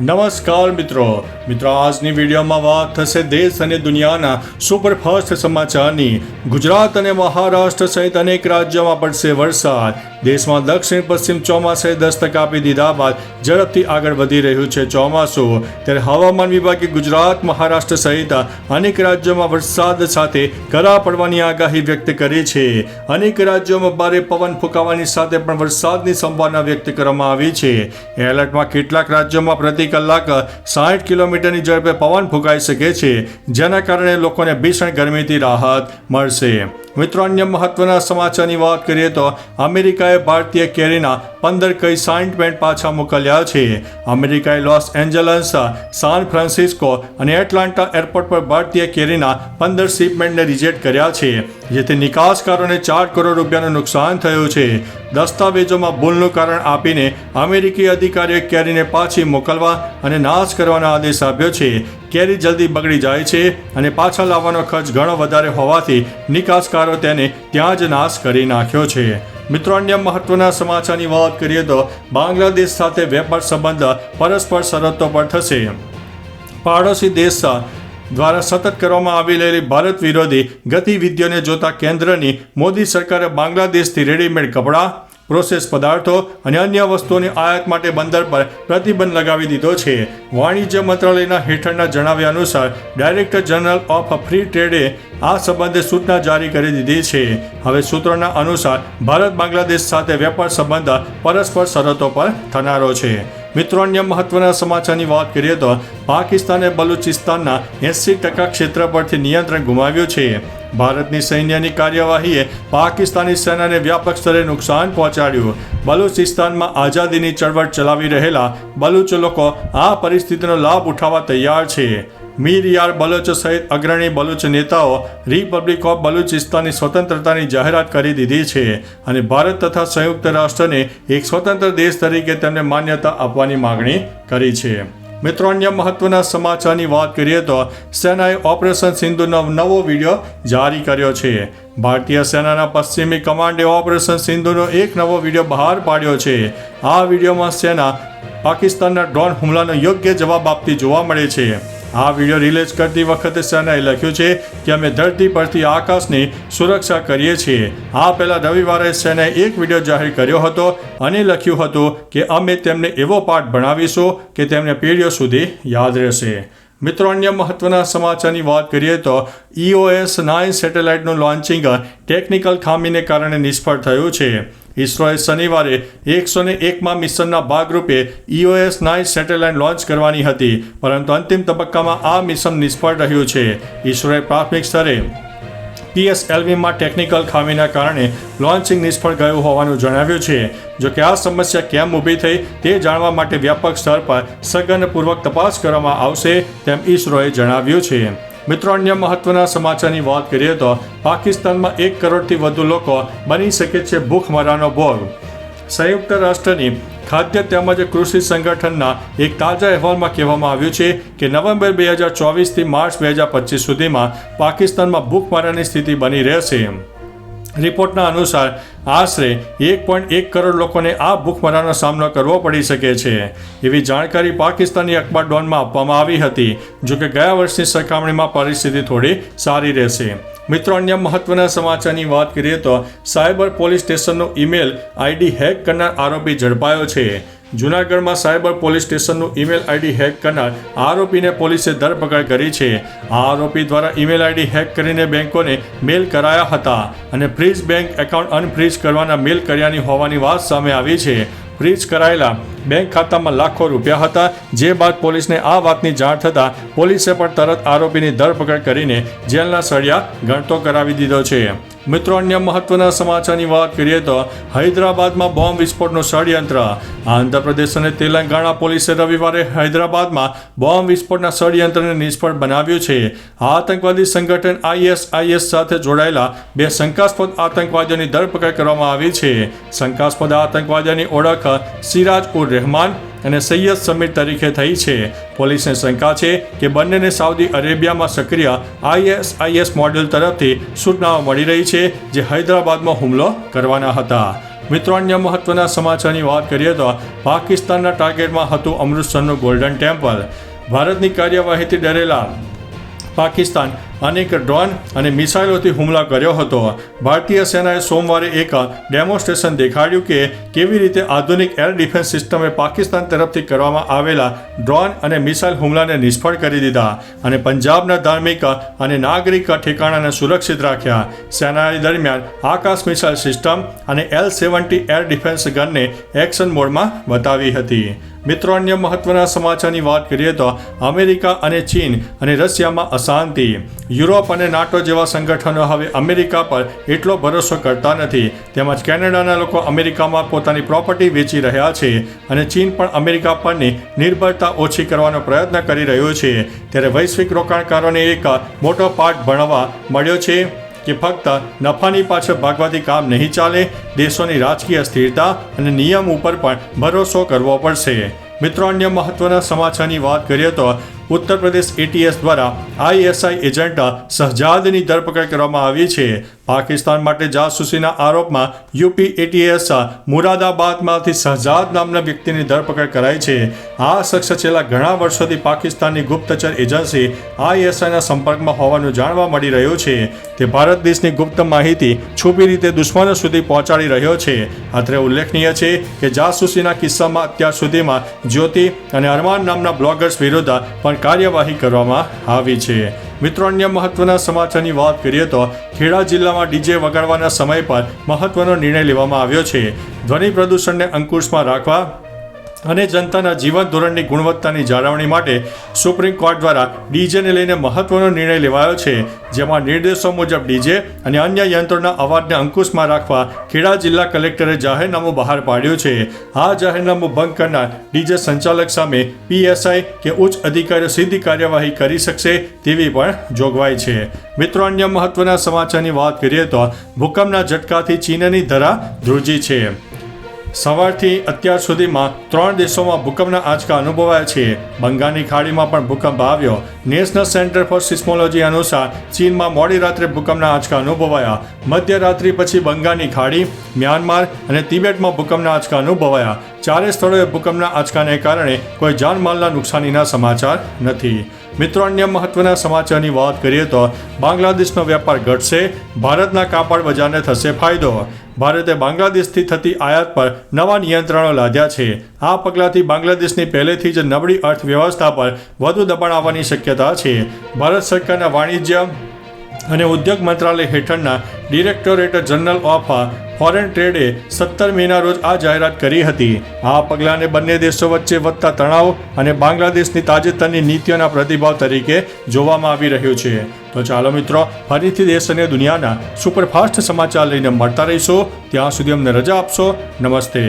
નમસ્કાર મિત્રો. મિત્રો, આજની વિડીયોમાં વાત થશે દેશ અને દુનિયાના સુપરફાસ્ટ સમાચારની. ગુજરાત અને મહારાષ્ટ્ર સહિત અનેક રાજ્યોમાં પડશે વરસાદ. દેશમાં દક્ષિણ, પશ્ચિમ ચોમાસાએ દસ્તક આપી દીધા બાદ ઝડપથી આગળ વધી રહ્યું છે ચોમાસું. ત્યારે હવામાન વિભાગે ગુજરાત, મહારાષ્ટ્ર સહિત અનેક રાજ્યોમાં વરસાદ સાથે કરા પડવાની આગાહી વ્યક્ત કરી છે. અનેક રાજ્યોમાં ભારે પવન ફૂંકાવાની સાથે પણ વરસાદની સંભાવના વ્યક્ત કરવામાં આવી છે. એલર્ટમાં કેટલાક રાજ્યોમાં પ્રતિ કલાક સાઠ કિલોમીટરની ઝડપે પવન ફૂંકાઈ શકે છે, જેના કારણે લોકોને ભીષણ ગરમીથી રાહત મળશે. મિત્રો, અન્ય મહત્વના સમાચારની વાત કરીએ તો અમેરિકાએ ભારતીય કેરીના પંદર કઈ પેન્ટ પાછા મોકલ્યા છે. અમેરિકાએ લોસ એન્જલસ, સાન ફ્રાન્સિસ્કો અને એટલાન્ટા એરપોર્ટ પર ભારતીય કેરીના પંદર શિપમેન્ટને રિજેક્ટ કર્યા છે. જેથી નિકાસકારોને ચાર કરોડ રૂપિયાનું નુકસાન થયું છે. દસ્તાવેજોમાં ભૂલનું કારણ આપીને અમેરિકી અધિકારીઓએ કેરીને પાછી મોકલવા અને નાશ કરવાનો આદેશ આપ્યો છે. કેરી જલ્દી બગડી જાય છે અને પાછા લાવવાનો ખર્ચ ઘણો વધારે હોવાથી નિકાસકારો તેને ત્યાં જ નાશ કરી નાખ્યો છે. મિત્રો, અન્ય મહત્વના સમાચારની વાત કરીએ તો બાંગ્લાદેશ સાથે વેપાર સંબંધ પરસ્પર શરતો પર થશે. પાડોશી દેશ દ્વારા સતત કરવામાં આવી રહેલી ભારત વિરોધી ગતિવિધિઓને જોતા કેન્દ્રની મોદી સરકારે બાંગ્લાદેશથી રેડીમેડ કપડાં પ્રોસેસ પદાર્થો અને અન્ય વસ્તુઓની આયાત માટે બંદર પર પ્રતિબંધ લગાવી દીધો છે. વાણિજ્ય મંત્રાલયના હેઠળના જણાવ્યા અનુસાર, ડાયરેક્ટર જનરલ ઓફ ફ્રી ટ્રેડે આ સંબંધે સૂચના જારી કરી દીધી છે. હવે સૂત્રોના અનુસાર, ભારત બાંગ્લાદેશ સાથે વેપાર સંબંધ પરસ્પર શરતો પર થનારો છે. મિત્રો, અન્ય મહત્વના સમાચારની વાત કરીએ તો, પાકિસ્તાને બલુચિસ્તાનના એંસી ટકા ક્ષેત્ર પરથી નિયંત્રણ ગુમાવ્યું છે. ભારતની સૈન્યની કાર્યવાહીએ પાકિસ્તાની સેનાને વ્યાપક સ્તરે નુકસાન પહોંચાડ્યું. બલુચિસ્તાનમાં આઝાદીની ચળવળ ચલાવી રહેલા બલુચ લોકો આ પરિસ્થિતિનો લાભ ઉઠાવવા તૈયાર છે. મીર યાર બલોચ સહિત અગ્રણી બલુચ નેતાઓ રિપબ્લિક ઓફ બલુચિસ્તાનની સ્વતંત્રતાની જાહેરાત કરી દીધી છે અને ભારત તથા સંયુક્ત રાષ્ટ્રને એક સ્વતંત્ર દેશ તરીકે તેમને માન્યતા આપવાની માગણી કરી છે. મિત્રો, અન્ય મહત્વના સમાચારની વાત કરીએ તો સેનાએ ઓપરેશન સિંધુનો નવો વીડિયો જારી કર્યો છે. ભારતીય સેનાના પશ્ચિમી કમાન્ડે ઓપરેશન સિંધુનો એક નવો વીડિયો બહાર પાડ્યો છે. આ વિડીયોમાં સેના પાકિસ્તાનના ડ્રોન હુમલાનો યોગ્ય જવાબ આપતી જોવા મળે છે. આ વીડિયો રિલીઝ કરતી વખતે સેનાએ લખ્યું છે કે અમે ધરતી પરથી આકાશની સુરક્ષા કરીએ છીએ. આ પહેલા રવિવારે સેનાએ એક વીડિયો જાહેર કર્યો હતો અને લખ્યું હતું કે અમે તેમને એવો પાઠ ભણાવીશું કે તેમને પેઢીઓ સુધી યાદ રહેશે. મિત્રો, અન્ય મહત્વના સમાચારની વાત કરીએ તો ઈઓએસ નાઇન સેટેલાઇટનું લોન્ચિંગ ટેકનિકલ ખામીને કારણે નિષ્ફળ થયું છે. ઇસરોએ શનિવારે એકસો ને એકમાં મિશનના ભાગરૂપે ઇઓએસ નાઇન સેટેલાઇટ લોન્ચ કરવાની હતી, પરંતુ અંતિમ તબક્કામાં આ મિશન નિષ્ફળ રહ્યું છે. ઇસરોએ પ્રાથમિક સ્તરે પીએસએલવીમાં ટેકનિકલ ખામીના કારણે લોન્ચિંગ નિષ્ફળ ગયું હોવાનું જણાવ્યું છે. જો કે આ સમસ્યા કેમ ઊભી થઈ તે જાણવા માટે વ્યાપક સ્તર પર સઘનપૂર્વક તપાસ કરવામાં આવશે તેમ ઇસરોએ જણાવ્યું છે. મિત્રો, અન્ય મહત્વના સમાચારની વાત કરીએ તો પાકિસ્તાનમાં એક કરોડથી વધુ લોકો બની શકે છે ભૂખમરાનો ભોગ. સંયુક્ત રાષ્ટ્રની ખાદ્ય તેમજ કૃષિ સંગઠનના એક તાજા અહેવાલમાં કહેવામાં આવ્યું છે કે નવેમ્બર બે હજાર ચોવીસથી માર્ચ બે હજાર પચીસ સુધીમાં પાકિસ્તાનમાં ભૂખમરાની સ્થિતિ બની રહેશે. રિપોર્ટના અનુસાર આશરે એક પોઈન્ટ એક કરોડ લોકોને આ ભૂખમરાનો સામનો કરવો પડી શકે છે. એવી જાણકારી પાકિસ્તાની અખબાર ડોનમાં આપવામાં આવી હતી જો કે ગયા વર્ષની સરખામણીમાં પરિસ્થિતિ થોડી સારી રહેશે. મિત્રો, અન્ય મહત્વના સમાચારની વાત કરીએ તો સાયબર પોલીસ સ્ટેશનનો ઈમેલ આઈડી હેક કરનાર આરોપી ઝડપાયો છે. જૂનાગઢમાં સાયબર પોલીસ સ્ટેશનનું ઈમેલ આઈડી હેક કરનાર આરોપીને પોલીસે ધરપકડ કરી છે. આ આરોપી દ્વારા ઈમેલ આઈડી હેક કરીને બેંકોને મેલ કરાયા હતા અને ફ્રીજ બેંક એકાઉન્ટ અનફ્રીઝ કરવાના મેલ કર્યાની હોવાની વાત સામે આવી છે. ફ્રીજ કરાયેલા બેંક ખાતામાં લાખો રૂપિયા હતા, જે બાદ પોલીસને આ વાતની જાણ થતાં પોલીસે પણ તરત આરોપીની ધરપકડ કરીને જેલના સળિયા ગણતો કરાવી દીધો છે. મિત્રો, અન્ય મહત્વના સમાચારની વાત કરીએ તો હૈદરાબાદમાં બોમ્બ વિસ્ફોટનું ષડયંત્ર. આંધ્રપ્રદેશ અને તેલંગાણા પોલીસે રવિવારે હૈદરાબાદમાં બોમ્બ વિસ્ફોટના ષડયંત્રને નિષ્ફળ બનાવ્યું છે. આતંકવાદી સંગઠન આઈએસઆઈએસ સાથે જોડાયેલા બે શંકાસ્પદ આતંકવાદીઓની ધરપકડ કરવામાં આવી છે. શંકાસ્પદ આતંકવાદીઓની ઓળખ સિરાજ ઉર રહેમાન અને સૈયદ સમીર તરીકે થઈ છે. પોલીસને શંકા છે કે બંનેને સાઉદી અરેબિયામાં સક્રિય આઈએસઆઈએસ મોડેલ તરફથી સૂચનાઓ મળી રહી છે જે હૈદરાબાદમાં હુમલો કરવાના હતા. મિત્રો, અન્ય મહત્વના સમાચારની વાત કરીએ તો પાકિસ્તાનના ટાર્ગેટમાં હતું અમૃતસરનું ગોલ્ડન ટેમ્પલ. ભારતની કાર્યવાહીથી ડરેલા પાકિસ્તાન અનેક ડ્રોન અને મિસાઇલોથી હુમલા કર્યો હતો. ભારતીય સેનાએ સોમવારે એક ડેમોન્સ્ટ્રેશન દેખાડ્યું કે કેવી રીતે આધુનિક એર ડિફેન્સ સિસ્ટમે પાકિસ્તાન તરફથી કરવામાં આવેલા ડ્રોન અને મિસાઇલ હુમલાને નિષ્ફળ કરી દીધા અને પંજાબના ધાર્મિક અને નાગરિક ઠેકાણાને સુરક્ષિત રાખ્યા. સેનાએ દરમિયાન આકાશ મિસાઇલ સિસ્ટમ અને એલ સેવન્ટી એર ડિફેન્સ ગનને એક્શન મોડમાં બતાવી હતી. મિત્રો, અન્ય મહત્વના સમાચારની વાત કરીએ તો અમેરિકા અને ચીન અને રશિયામાં અશાંતિ. યુરોપ અને નાટો જેવા સંગઠનો હવે અમેરિકા પર એટલો ભરોસો કરતા નથી. તેમજ કેનેડાના લોકો અમેરિકામાં પોતાની પ્રોપર્ટી વેચી રહ્યા છે અને ચીન પણ અમેરિકા પરની નિર્ભરતા ઓછી કરવાનો પ્રયત્ન કરી રહ્યો છે. ત્યારે વૈશ્વિક રોકાણકારોને એક મોટો પાઠ ભણવા મળ્યો છે કે ફક્ત નફાની પાછળ ભાગવાથી કામ નહીં ચાલે, દેશોની રાજકીય સ્થિરતા અને નિયમ ઉપર પણ ભરોસો કરવો પડશે. મિત્રો, અન્ય મહત્વના સમાચારની વાત કરીએ તો ઉત્તર પ્રદેશ એટીએસ દ્વારા આઈએસઆઈ એજન્ટ શહજાદની ધરપકડ કરવામાં આવી છે. પાકિસ્તાન માટે જાસૂસીના આરોપમાં યુપી એટીએસ મુરાદાબાદમાંથી શહજાદ નામના વ્યક્તિની ધરપકડ કરાઈ છે. આ શખ્સ છેલ્લા ઘણા વર્ષોથી પાકિસ્તાનની ગુપ્તચર એજન્સી આઈએસઆઈના સંપર્કમાં હોવાનું જાણવા મળી રહ્યું છે. તે ભારત દેશની ગુપ્ત માહિતી છુપી રીતે દુશ્મનો સુધી પહોંચાડી રહ્યો છે. અત્રે ઉલ્લેખનીય છે કે જાસૂસીના કિસ્સામાં અત્યાર સુધીમાં જ્યોતિ અને અરમાન નામના બ્લોગર્સ વિરુદ્ધ પણ કાર્યવાહી કરવામાં આવી છે. મિત્રો, અન્ય મહત્વના સમાચારની વાત કરીએ તો ખેડા જિલ્લામાં ડીજે વગાડવાના સમય પર મહત્વનો નિર્ણય લેવામાં આવ્યો છે. ધ્વનિ પ્રદૂષણને અંકુશમાં રાખવા અને જનતાના જીવન ધોરણની ગુણવત્તાની જાળવણી માટે સુપ્રીમ કોર્ટ દ્વારા ડીજેને લઈને મહત્વનો નિર્ણય લેવાયો છે. જેમાં નિર્દેશો મુજબ ડીજે અને અન્ય યંત્રોના અવાજને અંકુશમાં રાખવા ખેડા જિલ્લા કલેક્ટરે જાહેરનામું બહાર પાડ્યું છે. આ જાહેરનામું ભંગ કરનાર ડીજે સંચાલક સામે પીએસઆઈ કે ઉચ્ચ અધિકારીઓ સીધી કાર્યવાહી કરી શકશે તેવી પણ જોગવાઈ છે. મિત્રો, અન્ય મહત્વના સમાચારની વાત કરીએ તો ભૂકંપના ઝટકાથી ચીનની ધરા ધ્રુજી છે. સવારથી અત્યાર સુધીમાં ત્રણ દેશોમાં ભૂકંપના આંચકા અનુભવાયા છે. બંગાળની ખાડીમાં પણ ભૂકંપ આવ્યો. નેશનલ સેન્ટર ફોર સિસ્મોલોજી અનુસાર ચીનમાં મોડી રાત્રે ભૂકંપના આંચકા અનુભવાયા. મધ્યરાત્રિ પછી બંગાળની ખાડી, મ્યાનમાર અને તિબેટમાં ભૂકંપના આંચકા અનુભવાયા. ચારે સ્થળોએ ભૂકંપના આંચકાને કારણે કોઈ જાનમાલના નુકસાનીના સમાચાર નથી. મિત્રો, અન્ય મહત્વના સમાચારની વાત કરીએ તો બાંગ્લાદેશનો વેપાર ઘટશે, ભારતના કાપડ બજારને થશે ફાયદો. ભારતે બાંગ્લાદેશથી થતી આયાત પર નવા નિયંત્રણો લાદ્યા છે. આ પગલાંથી બાંગ્લાદેશની પહેલેથી જ નબળી અર્થવ્યવસ્થા પર વધુ દબાણ આવવાની શક્યતા છે. ભારત સરકારના વાણિજ્ય અને ઉદ્યોગ મંત્રાલય હેઠળના ડિરેક્ટોરેટ જનરલ ઓફ ફોરેન ટ્રેડે સત્તર મેના રોજ આ જાહેરાત કરી હતી. આ પગલાંને બંને દેશો વચ્ચે વધતા તણાવ અને બાંગ્લાદેશની તાજેતરની નીતિઓના પ્રતિભાવ તરીકે જોવામાં આવી રહ્યું છે. તો ચાલો મિત્રો, ફરીથી દેશ અને દુનિયાના સુપરફાસ્ટ સમાચાર લઈને મળતા રહીશો. ત્યાં સુધી અમને રજા આપશો. નમસ્તે.